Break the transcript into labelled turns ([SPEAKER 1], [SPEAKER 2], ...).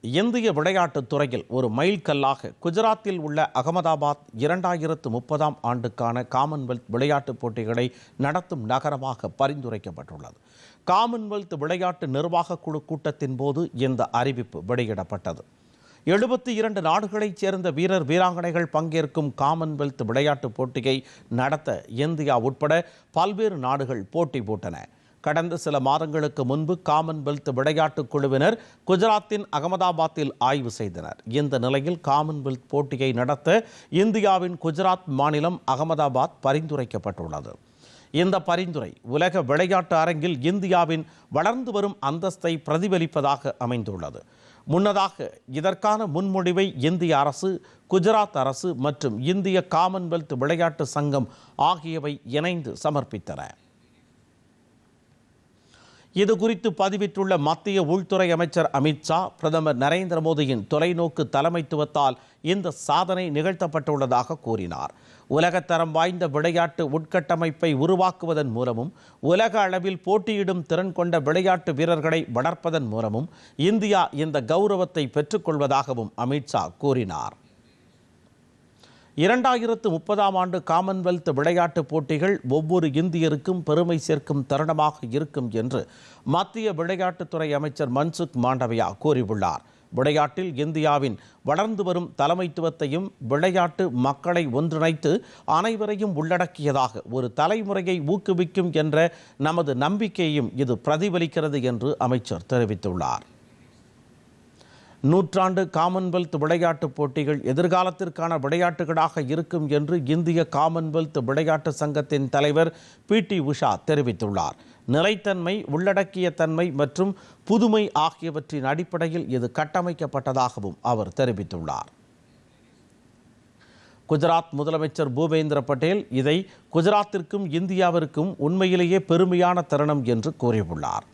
[SPEAKER 1] இந்திய விளையாட்டுத் துறையில் ஒரு மைல்கல்லாக குஜராத்தில் உள்ள அகமதாபாத் இரண்டாயிரத்து முப்பதாம் ஆண்டுக்கான காமன்வெல்த் விளையாட்டுப் போட்டிகளை நடத்தும் நகரமாக பரிந்துரைக்கப்பட்டுள்ளது. காமன்வெல்த் விளையாட்டு நிர்வாகக் குழு கூட்டத்தின் போது இந்த அறிவிப்பு வெளியிடப்பட்டது. எழுபத்தி இரண்டு நாடுகளைச் சேர்ந்த வீரர் வீராங்கனைகள் பங்கேற்கும் காமன்வெல்த் விளையாட்டுப் போட்டியை நடத்த இந்தியா உட்பட பல்வேறு நாடுகள் போட்டி போட்டன. கடந்த சில மாதங்களுக்கு முன்பு காமன்வெல்த் விளையாட்டுக் குழுவினர் குஜராத்தின் அகமதாபாத்தில் ஆய்வு செய்தனர். இந்த நிலையில் காமன்வெல்த் போட்டியை நடத்த இந்தியாவின் குஜராத் மாநிலம் அகமதாபாத் பரிந்துரைக்கப்பட்டுள்ளது. இந்த பரிந்துரை உலக விளையாட்டு அரங்கில் இந்தியாவின் வளர்ந்து வரும் அந்தஸ்தை பிரதிபலிப்பதாக அமைந்துள்ளது. முன்னதாக இதற்கான முன்மொழிவை இந்திய அரசு குஜராத் அரசு மற்றும் இந்திய காமன்வெல்த் விளையாட்டு சங்கம் ஆகியவை இணைந்து சமர்ப்பித்தன. இது குறித்து பதிவிட்டுள்ள மத்திய உள்துறை அமைச்சர் அமித்ஷா பிரதமர் நரேந்திர மோடியின் தொலைநோக்கு தலைமைத்துவத்தால் இந்த சாதனை நிகழ்த்தப்பட்டுள்ளதாக கூறினார். உலகத்தரம் வாய்ந்த விளையாட்டு உட்கட்டமைப்பை உருவாக்குவதன் மூலமும் உலக அளவில் போட்டியிடும் திறன் கொண்ட விளையாட்டு வீரர்களை வளர்ப்பதன் மூலமும் இந்தியா இந்த கௌரவத்தை பெற்றுக்கொள்வதாகவும் அமித்ஷா கூறினார். இரண்டாயிரத்து முப்பதாம் ஆண்டு காமன்வெல்த் விளையாட்டுப் போட்டிகள் ஒவ்வொரு இந்தியருக்கும் பெருமை சேர்க்கும் தருணமாக இருக்கும் என்று மத்திய விளையாட்டுத்துறை அமைச்சர் மன்சுக் மாண்டவியா கூறியுள்ளார். விளையாட்டில் இந்தியாவின் வளர்ந்து வரும் தலைமைத்துவத்தையும் விளையாட்டு மக்களை ஒன்றிணைத்து அனைவரையும் உள்ளடக்கியதாக ஒரு தலைமுறையை ஊக்குவிக்கும் என்ற நமது நம்பிக்கையையும் இது பிரதிபலிக்கிறது என்று அமைச்சர் தெரிவித்துள்ளார். நூற்றாண்டு காமன்வெல்த் விளையாட்டுப் போட்டிகள் எதிர்காலத்திற்கான விளையாட்டுகளாக இருக்கும் என்று இந்திய காமன்வெல்த் விளையாட்டு சங்கத்தின் தலைவர் பி டி உஷா தெரிவித்துள்ளார். நிலைத்தன்மை உள்ளடக்கிய தன்மை மற்றும் புதுமை ஆகியவற்றின் அடிப்படையில் இது கட்டமைக்கப்பட்டதாகவும் அவர் தெரிவித்துள்ளார். குஜராத் முதலமைச்சர் பூபேந்திர பட்டேல் இதை குஜராத்திற்கும் இந்தியாவிற்கும் உண்மையிலேயே பெருமையான தருணம் என்று கூறியுள்ளார்.